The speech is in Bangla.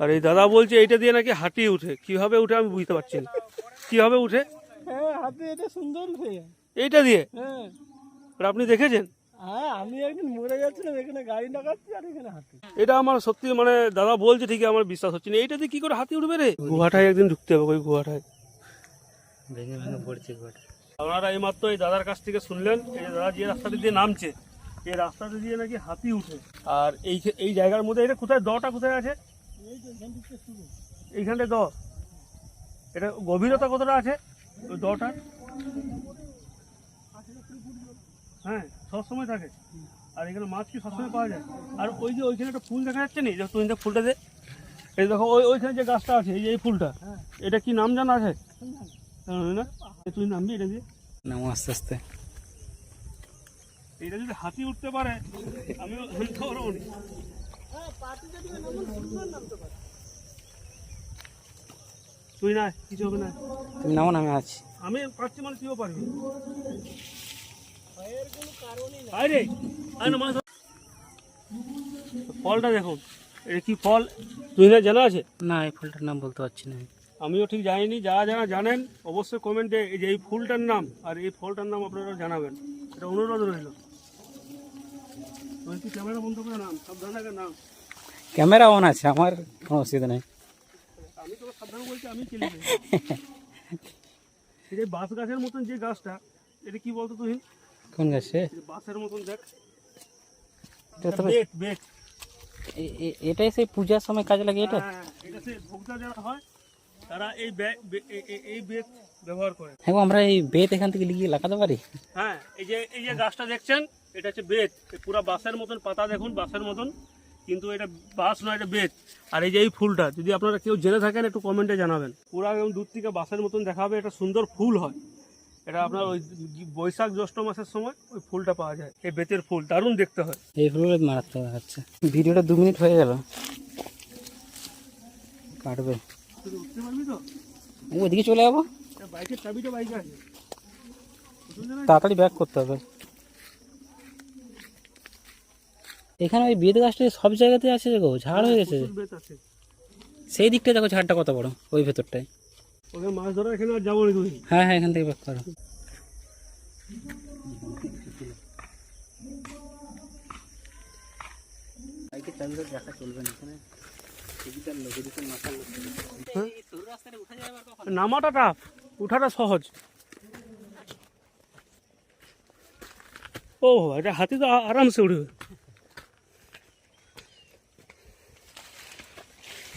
আর এই দাদা বলছে এইটা দিয়ে নাকি হাঁটি উঠে। কীভাবে উঠে আমি বুঝতে পারছি না। কীভাবে উঠে? হ্যাঁ হাতে এটা সুন্দর উঠে। এইটা দিয়ে? হ্যাঁ। আপনি দেখেছেন? হ্যাঁ আমি একদিন মরে যাচ্ছিলাম এখানে গাড়ি লাগাচ্ছি আর এখানে হাতে। এটা আমার সত্যি মানে দাদা বলছে ঠিকই আমার বিশ্বাস হচ্ছে না। এইটা দিয়ে কি করে হাতি উঠবে রে? গুহাটায় একদিন ঢুকতে হবে ওই গুহাটায়। ভেঙে ভেঙে পড়ছে ঘরে আপনারা এই মাত্র এই দাদার কাছ থেকে শুনলেন এই দাদা যে রাস্তাটি দিয়ে নামছে এই রাস্তাটা দিয়ে নাকি হাতি উঠে। আর এই এই জায়গার মধ্যে এটা কোথায় দটা কোথায় আছে? এইখানটায় দ। এটা গভীরতা কতটা আছে? ওই দটার হ্যাঁ সবসময় থাকে। আর এখানে মাছ কি সবসময় পাওয়া যায়? আর ওই যে ওইখানে একটা ফুল দেখা যাচ্ছে নি? যে তুমি দেখ ফুলটা দে এই দেখো ওই ওইখানে যে গাছটা আছে এই যে এই ফুলটা এটা কি নাম জানা আছে? না? তুই নামবি এটা দিয়ে। নাম আস্তে আস্তে। এটা যদি হাতি উঠতে পারে নি। তুই না কিছু হবে না। তুমি নামো না আমি আছি। আমি পারছি মানে তুইও পারবি। মাছ ফলটা দেখুন এটা কি ফল? তুই না জানা আছে? না এই ফুলটার নাম বলতে পারছি না। আমিও ঠিক জানিনি যারা যারা জানেন অবশ্যই কমেন্টে এই যে এই ফুলটার নাম আর এই ফলটার নাম আপনারা জানাবেন। এটা অনুরোধ রইল। ক্যামেরা বন্ধ করে নাম? সাবধান থাকে নাম। ক্যামেরা অন আছে আমার কোনো অসুবিধা নেই আমি তোকে সাবধান বলছি আমি চলে যাই এই যে বাঁশ গাছের মতন যে গাছটা এটা কি বলতো তুই কোন গাছে এই যে বাঁশের মতন দেখ এটা তো বেত বেত এ- এ- এটাই সেই পূজার সময় কাজে লাগে এটা হ্যাঁ, এটা সে ভোক্তা যারা হয় তারা এই বে- বে- এ- এ- এই বেত ব্যবহার করে হ্যাঁ গো, আমরা এই বেত এখান থেকে লিগিয়ে লাগাতে পারি হ্যাঁ এই যে এই যে গাছটা দেখছেন এটা হচ্ছে বেত এই পুরা বাঁশের মতন পাতা দেখুন বাঁশের মতন কিন্তু এটা বাঁশ নয় এটা বেত। আর এই যে এই ফুলটা যদি আপনারা কেউ জেনে থাকেন একটু কমেন্টে জানাবেন। পুরা একদম দূর থেকে বাসের মতন দেখাবে এটা সুন্দর ফুল হয়। এটা আপনার ওই বৈশাখ জ্যৈষ্ঠ মাসের সময় ওই ফুলটা পাওয়া যায় এই বেতের ফুল দারুণ দেখতে হয়। এই ফুলগুলো মারাত্মক দেখাচ্ছে। ভিডিওটা দু মিনিট হয়ে গেল। কাটবে। উঠতে পারবি তো ওইদিকে চলে যাব? বাইকের চাবিটা বাইকে আছে। তাড়াতাড়ি ব্যাক করতে হবে। এখানে ওই বেদ গাছটা সব জায়গাতে আছে দেখো ঝাড় হয়ে গেছে বেত সেই দিকটা দেখো ঝাড়টা কত বড় ওই ভেতরটায়। ওখানে মাছ ধরা এখানে আর যাব হ্যাঁ হ্যাঁ এখান থেকে ব্যাক করো। নামাটা টাফ উঠাটা সহজ। ও এটা হাতি তো আরামসে উঠবে।